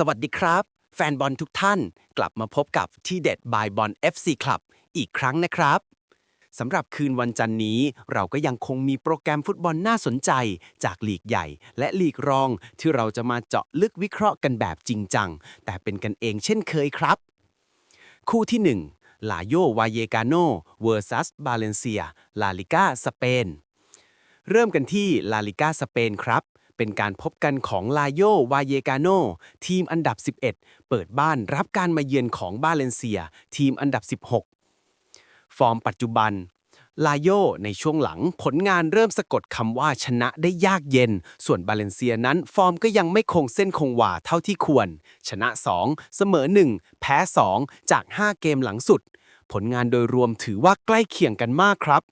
สวัสดีครับ แฟนบอลทุกท่านกลับมาพบกับที่เด็ดบายบอล FC Club อีกครั้งนะครับสำหรับคืนวันจันนี้ เราก็ยังคงมีโปรแกรมฟุตบอลน่าสนใจ จากลีกใหญ่ และลีกรอง ที่เราจะมาเจาะลึกวิเคราะห์กันแบบจริงจัง แต่เป็นกันเองเช่นเคยครับ คู่ที่ 1 ลาโยวาเยกาโนเวอร์ซัสบาเลนเซีย ลาลิก้าสเปน เริ่มกันที่ลาลิก้าสเปนครับ เป็นการพบกันของลาโยวาเยกาโนทีมอันดับ 11 เปิดบ้านรับการมาเยือนของบาเลนเซีย ทีมอันดับ 16 ฟอร์มปัจจุบัน ลาโยในช่วงหลังผลงานเริ่มสะกดคำว่าชนะได้ยากเย็น ส่วนบาเลนเซียนั้นฟอร์มก็ยังไม่คงเส้นคงวาเท่าที่ควร ชนะ 2 เสมอ 1 แพ้ 2 จาก 5 เกมหลังสุด ผลงานโดยรวมถือว่าใกล้เคียงกันมากครับ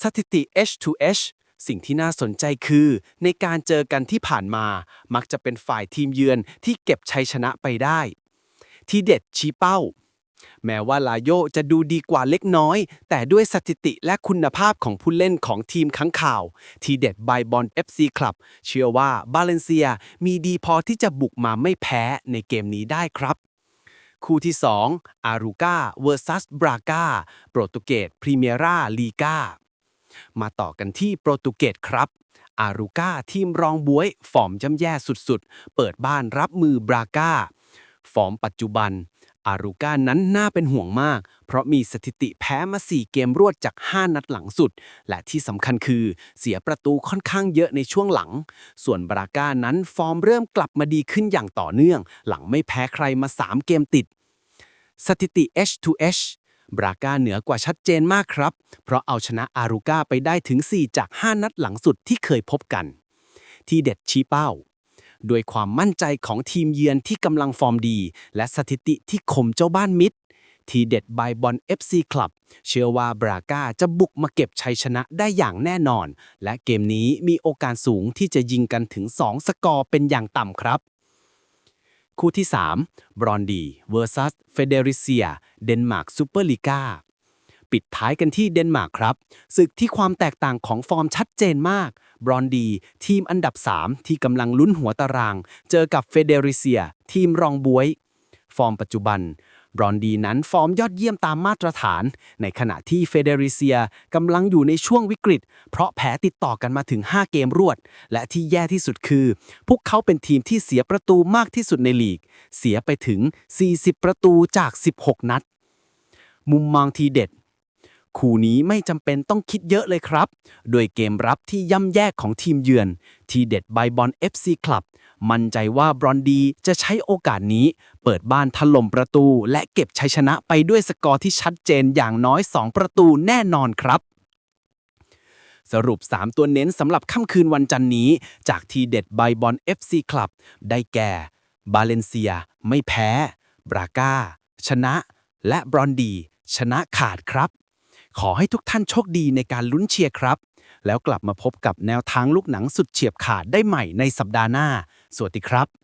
สถิติ H2H สิ่งที่น่าสนใจคือ ในการเจอกันที่ผ่านมา มักจะเป็นฝ่ายทีมเยือนที่เก็บชัยชนะไปได้ ที่เด็ดชี้เป้า แม้ว่าลาโยจะดูดีกว่าเล็กน้อย แต่ด้วยสถิติและคุณภาพของผู้เล่นของทีมค้างข่าว ทีเด็ดบายบอล FC Club เชื่อว่าบาเลนเซียมีดีพอที่จะบุกมาไม่แพ้ในเกมนี้ได้ครับคู่ที่ 2 อารูกาเวอร์ซัสบราก้าโปรตุเกสพรีเมียร่าลีกา มาต่อกันที่โปรตุเกสครับ อารูกาทีมรองบวย ฟอร์มย่ำแย่สุดๆ เปิดบ้านรับมือบราก้า ฟอร์มปัจจุบัน อารูกานั้นน่าเป็นห่วงมาก เพราะมีสถิติแพ้มา 4 เกมรวดจาก 5 นัดหลังสุด และที่สำคัญคือเสียประตูค่อนข้างเยอะในช่วงหลัง ส่วนบราก้านั้นฟอร์มเริ่มกลับมาดีขึ้นอย่างต่อเนื่อง หลังไม่แพ้ใครมา 3 เกมติดสถิติ H2H บราก้าเหนือกว่าชัดเจนมากครับ เพราะเอาชนะอารูก้าไปได้ถึง 4 จาก 5 นัดหลังสุดที่เคยพบกัน ที่เด็ดชี้เป้า ด้วยความมั่นใจของทีมเยือนที่กำลังฟอร์มดี และสถิติที่ข่มเจ้าบ้านมิดทีเด็ดบายบอล FC Club เชื่อว่าบราก้าจะบุกมาเก็บชัยชนะได้อย่างแน่นอน และเกมนี้มีโอกาสสูงที่จะยิงกันถึง 2 สกอร์เป็นอย่างต่ำครับ คู่ที่ 3 บรอนดีแวร์ซัสเฟเดริเซีย เดนมาร์กซูเปอร์ลีกาปิดท้ายกันที่เดนมาร์กครับศึกที่ความแตกต่างของฟอร์มชัดเจนมาก บรอนดี ทีมอันดับ 3 ที่กำลังลุ้นหัวตาราง เจอกับเฟเดริเซีย ทีมรองบวย ฟอร์มปัจจุบัน บรอนดีนั้นฟอร์มยอดเยี่ยมตามมาตรฐาน ในขณะที่เฟเดริเซียกำลังอยู่ในช่วงวิกฤต เพราะแพ้ติดต่อกันมาถึง 5 เกมรวด และที่แย่ที่สุดคือ พวกเขาเป็นทีมที่เสียประตูมากที่สุดในลีก เสียไปถึง 40 ประตูจาก 16 นัด มุมมองทีเด็ดคู่นี้ไม่จำเป็นต้องคิดเยอะเลยครับ โดยเกมรับที่ย่ำแย่ของทีมเยือน ทีเด็ดบบอล FC Club มั่นใจว่าบรอนดีจะใช้โอกาสนี้ เปิดบ้านถล่มประตู และเก็บชัยชนะไปด้วยสกอร์ที่ชัดเจนอย่างน้อย 2 ประตูแน่นอนครับสรุป 3 ตัวเน้นสำหรับค่ำคืนวันจันทร์นี้ จากทีเด็ดบบอล FC Club ได้แก่ บาเลนเซีย ไม่แพ้ บราก้า ชนะ และบรอนดี ชนะขาดครับ ขอให้ทุกท่านโชคดีในการลุ้นเชียร์ครับ แล้วกลับมาพบกับแนวทางลูกหนังสุดเฉียบขาดได้ใหม่ในสัปดาห์หน้า สวัสดีครับ